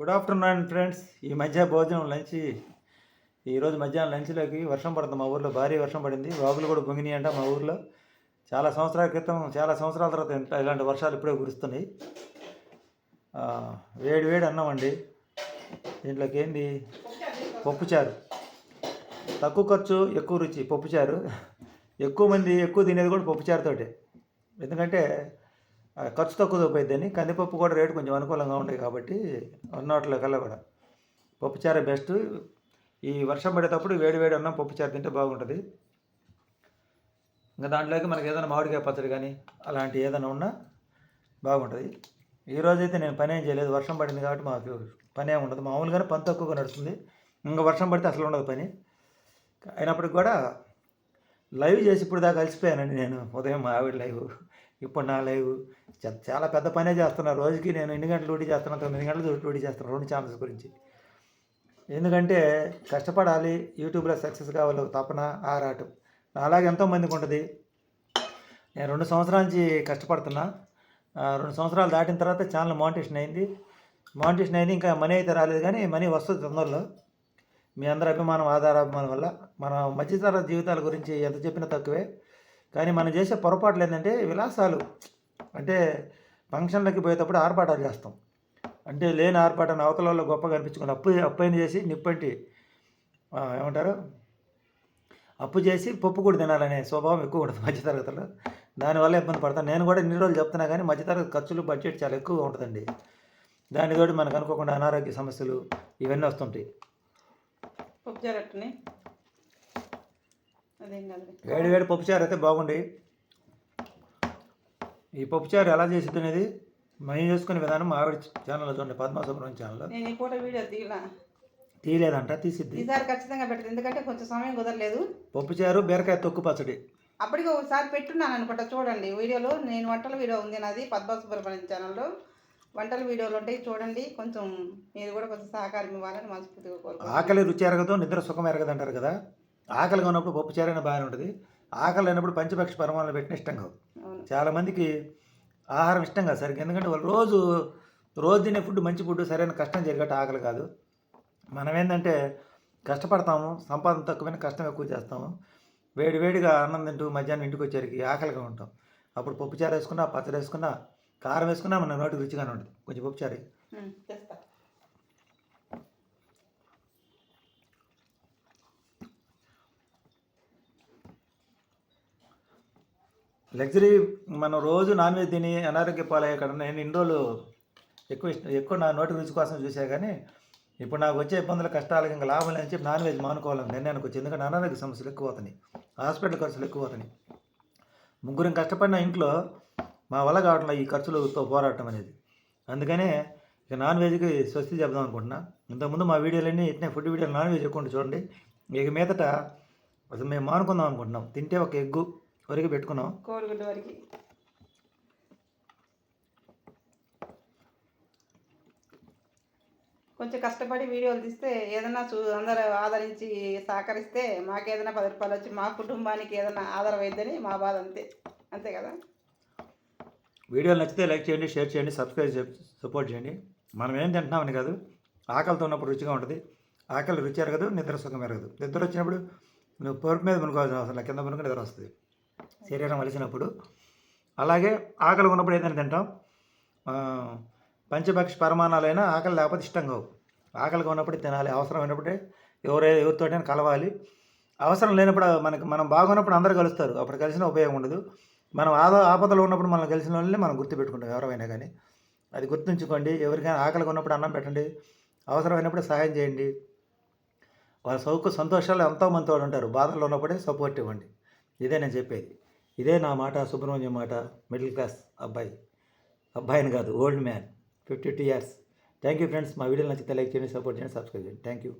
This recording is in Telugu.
గుడ్ ఆఫ్టర్నూన్ ఫ్రెండ్స్ ఈ మధ్య భోజనం లంచ్ ఈరోజు మధ్యాహ్నం లంచ్లోకి వర్షం పడుతుంది. మా ఊర్లో భారీ వర్షం పడింది. వాగులు కూడా పొంగినాయి అంట మా ఊర్లో. చాలా సంవత్సరాల క్రితం చాలా సంవత్సరాల తర్వాత ఇలాంటి వర్షాలు ఇప్పుడే కురుస్తున్నాయి. వేడి వేడి అన్నం అండి. దీంట్లోకి ఏంది? పప్పుచారు. తక్కువ ఖర్చు ఎక్కువ రుచి పప్పుచారు. ఎక్కువ మంది ఎక్కువ తినేది కూడా పప్పుచారుతోటే ఎందుకంటే ఖర్చు తక్కువ పోయిద్దని కందిపప్పు కూడా రేటు కొంచెం అనుకూలంగా ఉంటాయి కాబట్టి ఉన్నట్లో కల్లా కూడా. పప్పుచారే బెస్ట్. ఈ వర్షం పడేటప్పుడు వేడి వేడి అన్నం పప్పుచారు తింటే బాగుంటుంది. ఇంకా దాంట్లోకి మనకి ఏదైనా మామిడికాయ పచ్చడి కానీ అలాంటి ఏదైనా ఉన్నా బాగుంటుంది. ఈ రోజైతే నేను పని ఏం చేయలేదు. వర్షం పడింది కాబట్టి మాకు పని ఏమి ఉండదు. మామూలుగానే పని తక్కువగా నడుస్తుంది. ఇంకా వర్షం పడితే అసలు ఉండదు పని. అయినప్పటికి కూడా లైవ్ చేసి ఇప్పుడు దాకా కలిసిపోయానండి నేను ఉదయం మా ఆవిడ లైవ్. ఇప్పుడు నా లైవ్ చ- చాలా పెద్ద పనే చేస్తున్నా. రోజుకి నేను ఎన్ని గంటలు డ్యూటీ చేస్తున్నా తొమ్మిది గంటలు డ్యూటీ చేస్తున్నాను రెండు ఛానల్స్ గురించి. ఎందుకంటే కష్టపడాలి యూట్యూబ్లో సక్సెస్ కావాలి తపన ఆరాటం. అలాగే ఎంతోమందికి ఉంటుంది. నేను రెండు సంవత్సరాల నుంచి కష్టపడుతున్నా. ఆ, రెండు సంవత్సరాలు దాటిన తర్వాత ఛానల్ మోనిటేషన్ అయింది. మోనిటేషన్ అయింది ఇంకా మనీ అయితే రాలేదు కానీ మనీ వస్తుంది తొందరలో. మీ అందరి అభిమానం ఆధార అభిమానం వల్ల. మన మధ్యతర జీవితాల గురించి ఎంత చెప్పినా తక్కువే. కానీ మనం చేసే పొరపాట్లు ఏంటంటే విలాసాలు. అంటే ఫంక్షన్లకి పోయేటప్పుడు ఆర్పాటాలు చేస్తాం. అంటే లేని ఆర్పాటాన్ని అవతల వాళ్ళు గొప్పగా అనిపించుకుని అప్పు అప్పైన చేసి నిప్పంటి ఏమంటారు? అప్పు చేసి పప్పు కూడా తినాలనే స్వభావం ఎక్కువ ఉంటుంది మధ్యతరగతిలో. దానివల్ల ఇబ్బంది పడతాను నేను కూడా ఇన్ని రోజులు చెప్తున్నా కానీ మధ్యతరగతి ఖర్చులు బడ్జెట్ చాలా ఎక్కువగా ఉంటుందండి. దానితోటి మనకు అనుకోకుండా అనారోగ్య సమస్యలు ఇవన్నీ వస్తుంటాయి పప్పు జరట్టుని అదేం కాదు వేడి వేడి పప్పుచారు అయితే బాగుండి ఈ పప్పుచారు ఎలా చేసిద్ది అనేది మేము చేసుకునే విధానం ఆవిడ ఛానల్లో చూడండి పద్మా సుబ్రహ్మణ్యం ఛానల్లో నేను ఈ పూట వీడియో తీయలా? తీయలేదంట తీసిద్ది. ఈసారి ఖచ్చితంగా పెట్టదు ఎందుకంటే కొంచెం సమయం కుదరలేదు. పప్పుచారు బీరకాయ తొక్కు పచ్చడి. అప్పటికి ఒకసారి పెట్టున్నాను అనుకుంటా చూడండి. వీడియోలో నేను వంటల వీడియో ఉంది నాది పద్మా సుబ్రహ్మణ్యం ఛానల్లో వంటల వీడియోలు ఉంటాయి చూడండి. కొంచెం మీరు కూడా కొంచెం సహకారం ఇవ్వాలని మనస్ఫూర్తిగా కోరుకుంటున్నాను. ఆకలి రుచి ఎరగదు నిద్ర సుఖం ఎరగదు అంటారు కదా. ఆకలిగా ఉన్నప్పుడు పప్పుచారు అయినా బాగానే ఉంటుంది. ఆకలి అయినప్పుడు పంచపక్ష పరమాణాలు పెట్టిన ఇష్టం కాదు. చాలామందికి ఆహారం ఇష్టం కాదు సరిగ్గా. ఎందుకంటే వాళ్ళు రోజు రోజు తినే ఫుడ్ మంచి ఫుడ్ సరైన కష్టం జరిగట్టు ఆకలి కాదు. మనం ఏంటంటే కష్టపడతాము సంపాదన తక్కువైనా కష్టం ఎక్కువ చేస్తాము. వేడి వేడిగా అన్నం తింటూ మధ్యాహ్నం ఇంటికి వచ్చేసరికి ఆకలిగా ఉంటాం. అప్పుడు పప్పుచారు వేసుకున్నా పచ్చడి వేసుకున్నా కారం వేసుకున్నా మన నోటికి రుచిగానే ఉంటుంది. కొంచెం పప్పుచారు లగ్జరీ మనం రోజు నాన్ వెజ్ తిని అనారోగ్య పాలయ్యే కన్నా నేను ఇన్ని రోజులు ఎక్కువ ఇష్టం ఎక్కువ నా నోటి రుచి కోసం చూసా కానీ ఇప్పుడు నాకు వచ్చే ఇబ్బందులు కష్టాలకు ఇంకా లాభం లేని చెప్పి నాన్ వెజ్ మానుకోవాలని నిర్ణయానికి వచ్చింది ఎందుకంటే అనారోగ్య సమస్యలు ఎక్కువ అవుతున్నాయి హాస్పిటల్ ఖర్చులు ఎక్కువ అవుతున్నాయి ముగ్గురం కష్టపడిన ఇంట్లో మా వల్ల కావట్లే ఈ ఖర్చులతో పోరాటం అనేది. అందుకనే ఇక నాన్ వెజ్కి స్వస్తి చెప్దాం అనుకుంటున్నా. ఇంతకుముందు మా వీడియోలన్నీ ఇట్నే ఫుడ్ వీడియోలు నాన్ వెజ్ ఎక్కువ చూడండి. ఇక మీదట అసలు మేము మానుకుందాం అనుకుంటున్నాం. తింటే ఒక ఎగ్గు వరకు పెట్టుకున్నాం కోడిగుడ్డు వరకు. కొంచెం కష్టపడి వీడియోలు తీస్తే ఏదైనా చూ అందరూ ఆదరించి సహకరిస్తే మాకేదైనా పది రూపాయలు వచ్చి మా కుటుంబానికి ఏదైనా ఆధారం అయిద్దని మా బాధ అంతే. అంతే కదా? వీడియోలు నచ్చితే లైక్ చేయండి షేర్ చేయండి సబ్స్క్రైబ్ సపోర్ట్ చేయండి. మనం ఏం తింటున్నామని కాదు ఆకలితో ఉన్నప్పుడు రుచిగా ఉంటుంది. ఆకలి రుచి ఎరగదు నిద్ర సుఖం ఎరగదు. నిద్ర వచ్చినప్పుడు నువ్వు పొరుపు మీద మునుకోవాల్సిన అవసరం. కింద మునుకు నిద్ర వస్తుంది. శరీరం అలిసినప్పుడు. అలాగే ఆకలి ఉన్నప్పుడు ఏదైనా తింటాం. పంచపక్షి పంచభక్ష పరమాణాలైనా ఆకలి లేకపోతే ఇష్టం కావు. ఆకలిగా ఉన్నప్పుడు తినాలి. అవసరమైనప్పుడే ఎవరే ఎవరితోటైనా కలవాలి. అవసరం లేనప్పుడు మనకి మనం బాగున్నప్పుడు అందరూ కలుస్తారు. అప్పుడు కలిసిన ఉపయోగం ఉండదు. మనం ఆద ఆపదలో ఉన్నప్పుడు మనం కలిసిన వాళ్ళని మనం గుర్తుపెట్టుకుంటాం ఎవరైనా కానీ. అది గుర్తుంచుకోండి. ఎవరికైనా ఆకలిగా ఉన్నప్పుడు అన్నం పెట్టండి. అవసరమైనప్పుడు సహాయం చేయండి. వాళ్ళ సౌకు సంతోషాలు ఎంతో మంది తోడు ఉంటారు. బాధల్లో ఉన్నప్పుడే సపోర్ట్ ఇవ్వండి. ఇదే నేను చెప్పేది. ఇదే నా మాట సుబ్రహ్మణ్యం మాట మిడిల్ క్లాస్ అబ్బాయి. అబ్బాయిని కాదు old man fifty two years thank you friends మా వీడియో నచ్చితే లైక్ చేయండి సపోర్ట్ చేయండి సబ్స్క్రైబ్ చేయండి. Thank you